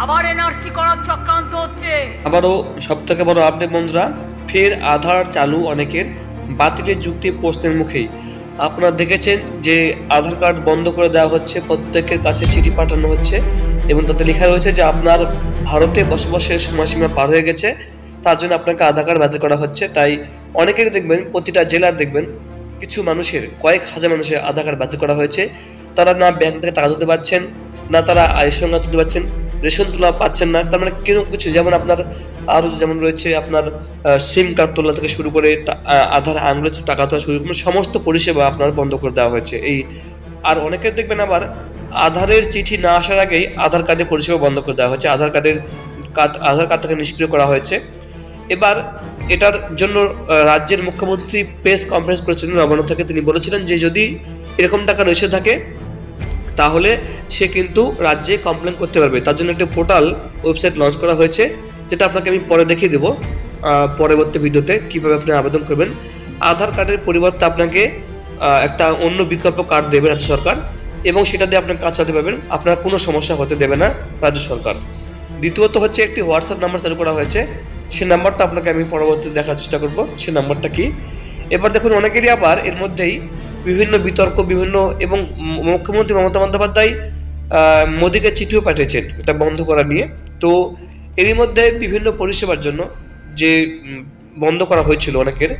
আবার এনআরসি করার চক্রান্ত হচ্ছে। আবারও সব থেকে বড় আপডেট বন্ধুরা, ফের আধার চালু অনেকের, বাতিলের যুক্তি প্রশ্নের মুখেই। আপনারা দেখেছেন যে আধার কার্ড বন্ধ করে দেওয়া হচ্ছে, প্রত্যেকের কাছে চিঠি পাঠানো হচ্ছে, এবং তাতে লেখা রয়েছে যে আপনার ভারতে বসবাসের সময়সীমা পার হয়ে গেছে, তার জন্য আপনাকে আধার কার্ড বাতিল করা হচ্ছে। তাই অনেকেরই দেখবেন, প্রতিটা জেলার দেখবেন, কিছু মানুষের, কয়েক হাজার মানুষের আধার কার্ড বাতিল করা হয়েছে। তারা না ব্যাংক থেকে টাকা তুলতে পারছেন, না তারা আয়ের সঙ্গে তুলতে পারছেন রেশন তোলা পাচ্ছেন না। তার মানে কীরকম কিছু? যেমন আপনার আরও যেমন রয়েছে আপনার সিম কার্ড তোলা থেকে শুরু করে আধার আঙুলের টাকা তোলা শুরু করে সমস্ত পরিষেবা আপনার বন্ধ করে দেওয়া হয়েছে। এই, আর অনেকের দেখবেন আবার আধারের চিঠি না আসার আগেই আধার কার্ডের পরিষেবা বন্ধ করে দেওয়া হয়েছে। আধার কার্ডের কার্ড, আধার কার্ডটাকে নিষ্ক্রিয় করা হয়েছে। এবার এটার জন্য রাজ্যের মুখ্যমন্ত্রী প্রেস কনফারেন্স করেছিলেন নবান্ন থেকে তিনি বলেছিলেন যে যদি এরকম টাকা রয়েছে থাকে তাহলে সে কিন্তু রাজ্যে কমপ্লেন করতে পারবে। তার জন্য একটা পোর্টাল ওয়েবসাইট লঞ্চ করা হয়েছে, যেটা আপনাকে আমি পরে দেখিয়ে দেবো পরবর্তী ভিডিওতে কীভাবে আপনি আবেদন করবেন। আধার কার্ডের পরিবর্তে আপনাকে একটা অন্য বিকল্প কার্ড দেবে রাজ্য সরকার এবং সেটা দিয়ে আপনি কাজ চালাতে পারবেন। আপনার কোনো সমস্যা হতে দেবে না রাজ্য সরকার। দ্বিতীয়ত হচ্ছে একটি হোয়াটসঅ্যাপ নাম্বার চালু করা হয়েছে। সে নাম্বারটা আপনাকে আমি পরবর্তীতে দেখার চেষ্টা করব। সে নাম্বারটা কি? এবার দেখুন, অনেকেরই আবার এর মধ্যেই বিভিন্ন বিতর্ক, বিভিন্ন এবং মুখ্যমন্ত্রী মমতা বন্দ্যোপাধ্যায় মোদীকে চিঠিও পাঠিয়েছেন এটা বন্ধ করা নিয়ে। তো এরই মধ্যে বিভিন্ন পরিষেবার জন্য যে বন্ধ করা হয়েছিল অনেকের,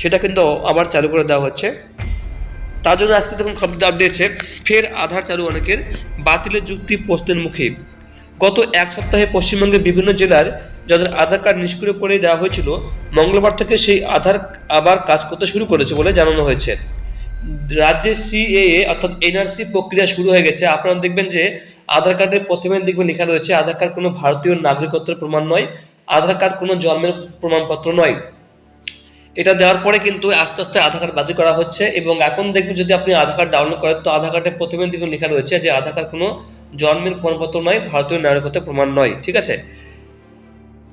সেটা কিন্তু আবার চালু করে দেওয়া হচ্ছে। তার জন্য আজকে দেখুন খবর দিয়েছে ফের আধার চালু অনেকের, বাতিলের যুক্তি প্রশ্নের মুখে। গত এক সপ্তাহে পশ্চিমবঙ্গের বিভিন্ন জেলার যাদের আধার কার্ড নিষ্ক্রিয় করে দেওয়া হয়েছিল, মঙ্গলবার থেকে সেই আধার আবার কাজ করতে শুরু করেছে বলে জানানো হয়েছে। রাজ্যে সিএএ অর্থাৎ এনআরসি প্রক্রিয়া শুরু হয়ে গেছে। আপনারা দেখবেন যে আধার কার্ডের প্রথমে দেখবেন লেখা রয়েছে, আধার কার্ড কোনো ভারতীয় নাগরিকত্বের প্রমাণ নয়, আধার কার্ড কোনো জন্মের প্রমাণপত্র নয়। এটা দেওয়ার পরে কিন্তু আস্তে আস্তে আধার কার্ড বাজি করা হচ্ছে এবং এখন দেখবেন যদি আপনি আধার কার্ড ডাউনলোড করেন, তো আধার কার্ডের প্রথমে দিকে লেখা রয়েছে যে, আধার কার্ড কোনো জন্মের প্রমাণপত্র নয়, ভারতীয় নাগরিকত্বের প্রমাণ নয়। ঠিক আছে?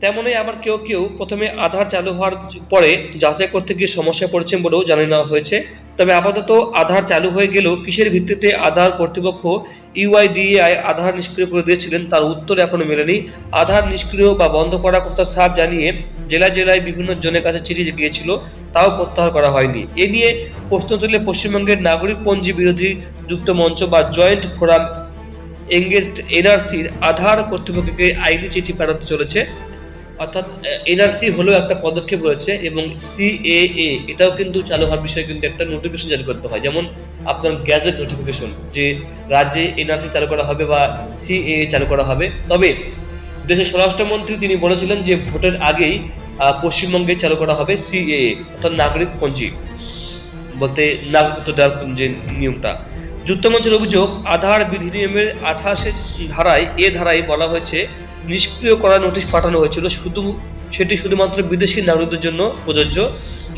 তেমনই আবার কেউ কেউ প্রথমে আধার চালু হওয়ার পরে যাচাই করতে গিয়ে সমস্যা পড়েছেন বলেও জানিয়ে নেওয়া হয়েছে। তবে আপাতত আধার চালু হয়ে গেলেও কিসের ভিত্তিতে আধার কর্তৃপক্ষ ইউআইডিএআই আধার নিষ্ক্রিয় করে দিয়েছিলেন তার উত্তর এখনও মেলেনি। আধার নিষ্ক্রিয় বা বন্ধ করার কথা সাফ জানিয়ে জেলায় জেলায় বিভিন্ন জনের কাছে চিঠি গিয়েছিল তাও প্রত্যাহার করা হয়নি। এ নিয়ে প্রশ্ন তুলে পশ্চিমবঙ্গের নাগরিকপঞ্জি বিরোধী যুক্ত মঞ্চ বা জয়েন্ট ফোরাম এঙ্গেজড এনআরসির আধার কর্তৃপক্ষকে আইনি চিঠি পাঠাতে চলেছে। অর্থাৎ এনআরসি হলেও একটা পদক্ষেপ রয়েছে এবং সিএএ এটাও কিন্তু চালু হওয়ার বিষয়ে কিন্তু একটা নোটিফিকেশন জারি করতে হয়। যেমন আপনার গ্যাজেট নোটিফিকেশন যে রাজ্যে এনআরসি চালু করা হবে বা সিএএ চালু করা হবে। তবে দেশের স্বরাষ্ট্রমন্ত্রী তিনি বলেছিলেন যে ভোটের আগেই পশ্চিমবঙ্গে চালু করা হবে সিএএ অর্থাৎ নাগরিক পঞ্জি। বলতে নাগরিকত্ব দেওয়ার যে নিয়মটা। যুক্তমঞ্চের অভিযোগ, আধার বিধি নিয়মের আঠাশের ধারায়, এ ধারায় বলা হয়েছে নিষ্ক্রিয় করার নোটিশ পাঠানো হয়েছিল। শুধু সেটি শুধুমাত্র বিদেশি নাগরিকদের জন্য প্রযোজ্য।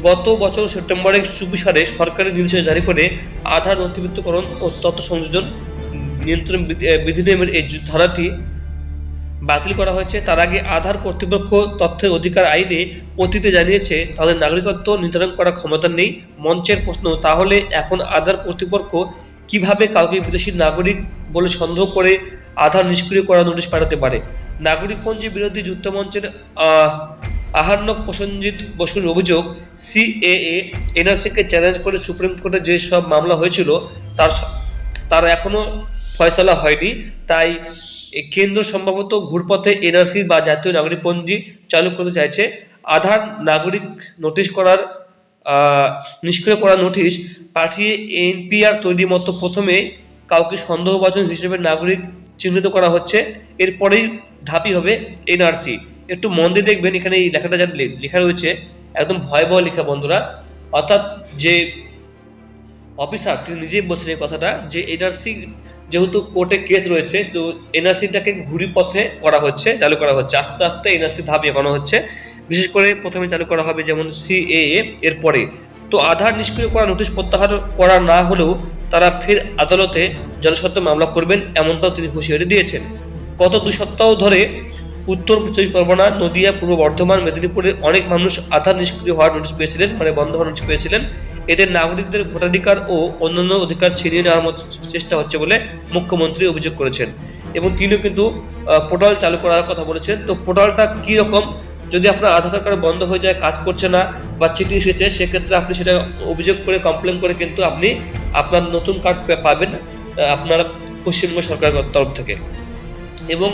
গত বছর সেপ্টেম্বরে সুবিচারে সরকারি নির্দেশ জারি করে আধার নথিভুক্তকরণ ও তথ্য সংযোজন নিয়ন্ত্রণ বিধি- আহ, বিধি নিয়মের এই ধারাটি বাতিল করা হয়েছে। তার আগে আধার কর্তৃপক্ষ তথ্যের অধিকার আইনে অতীতে জানিয়েছে তাদের নাগরিকত্ব নির্ধারণ করার ক্ষমতা নেই। মঞ্চের প্রশ্ন তাহলে এখন আধার কর্তৃপক্ষ কীভাবে কাউকে বিদেশি নাগরিক বলে সন্দেহ করে আধার নিষ্ক্রিয় করার নোটিশ পাঠাতে পারে? নাগরিকপঞ্জি বিরোধী যুক্তমঞ্চের আহ, আহার্নক প্রসঞ্জিৎ বসুর অভিযোগ সিএএ এনআরসিকে চ্যালেঞ্জ করে সুপ্রিম কোর্টে যে সব মামলা হয়েছিল তার তার এখনও ফয়সলা হয়নি। তাই কেন্দ্র সম্ভবত ঘুরপথে এনআরসি বা জাতীয় নাগরিকপঞ্জি চালু করতে চাইছে। আধার নাগরিক নোটিশ করার নিষ্ক্রিয় করা নোটিশ পাঠিয়ে এনপিআর তৈরি মতো প্রথমে কাউকে সন্দেহভাজন হিসেবে নাগরিক চিহ্নিত করা হচ্ছে। এরপরেই ধাপই হবে এনআরসি একটু মন দিয়ে দেখবেন, এখানে এই লেখাটা যা লেখা রয়েছে, একদম ভয়াবহ লেখা বন্ধুরা। অর্থাৎ যে অফিসার, তিনি নিজেই বলছেন এই কথাটা যে এনআরসি যেহেতু কোর্টে কেস রয়েছে, তো এনআরসিটাকে ঘুরি পথে করা হচ্ছে, চালু করা হচ্ছে। আস্তে আস্তে এনআরসি ধাপ এগোনো হচ্ছে। বিশেষ করে প্রথমে চালু করা হবে যেমন সিএএ এরপরে। তো আধার নিষ্ক্রিয় করা নোটিশ প্রত্যাহার করা না হলেও তারা ফের আদালতে জনস্বার্থ মামলা করবেন, এমনটাও তিনি হুঁশিয়ারি দিয়েছেন। গত দু সপ্তাহ ধরে উত্তর চব্বিশ পরগনা, নদিয়া, পূর্ব বর্ধমান, মেদিনীপুরে অনেক মানুষ আধার নিষ্ক্রিয় হওয়ার নোটিশ পেয়েছিলেন মানে বন্ধ হওয়ার নোটিশ পেয়েছিলেন। এতে নাগরিকদের ভোটাধিকার ও অন্যান্য অধিকার ছিনিয়ে নেওয়ার মতো চেষ্টা হচ্ছে বলে মুখ্যমন্ত্রী অভিযোগ করেছেন। এবং তিনিও কিন্তু পোর্টাল চালু করার কথা বলেছেন। তো পোর্টালটা কী রকম? যদি আপনার আধার কার্ড বন্ধ হয়ে যায়, কাজ করছে না বা চিঠি এসেছে, সেক্ষেত্রে আপনি সেটা অভিযোগ করে কমপ্লেন করে কিন্তু আপনি আপনার নতুন কার্ড পাবেন আপনার পশ্চিমবঙ্গ সরকারের তরফ থেকে। এবং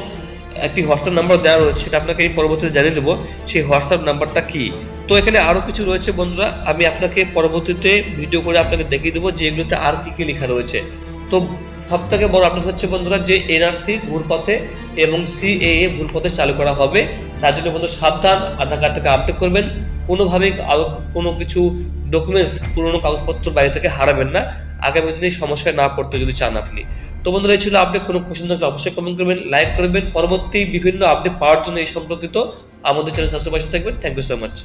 একটি হোয়াটসঅ্যাপ নাম্বার দেওয়া রয়েছে, সেটা আপনাকে আমি পরবর্তীতে জানিয়ে দেবো। সেই হোয়াটসঅ্যাপ নাম্বারটা কী? তো এখানে আরও কিছু রয়েছে বন্ধুরা, আমি আপনাকে পরবর্তীতে ভিডিও করে আপনাকে দেখিয়ে দেবো যে এগুলোতে আর কী কী লেখা রয়েছে। তো সব থেকে বড় আপডেট হচ্ছে বন্ধুরা যে এনআরসি ঘুরপথে এবং সিএএ ঘুরপথে চালু করা হবে। তার জন্য বন্ধু সাবধান, আধার কার্ড থেকে আপডেট করবেন। কোনোভাবেই কোনো কিছু ডকুমেন্টস পুরনো কাগজপত্র বাইরে থেকে হারাবেন না। আগামী দিনে সমস্যায় না পড়তে যদি চান আপনি। তো বন্ধুরা, এই ছিল আপডেট কোনো কোশ্চেন থাকলে অবশ্যই কমেন্ট করবেন লাইক করবেন। পরবর্তী বিভিন্ন আপডেট পাওয়ার জন্য এই সম্পর্কিত আমাদের চ্যানেল সাবস্ক্রাইব থাকবেন। Thank you so much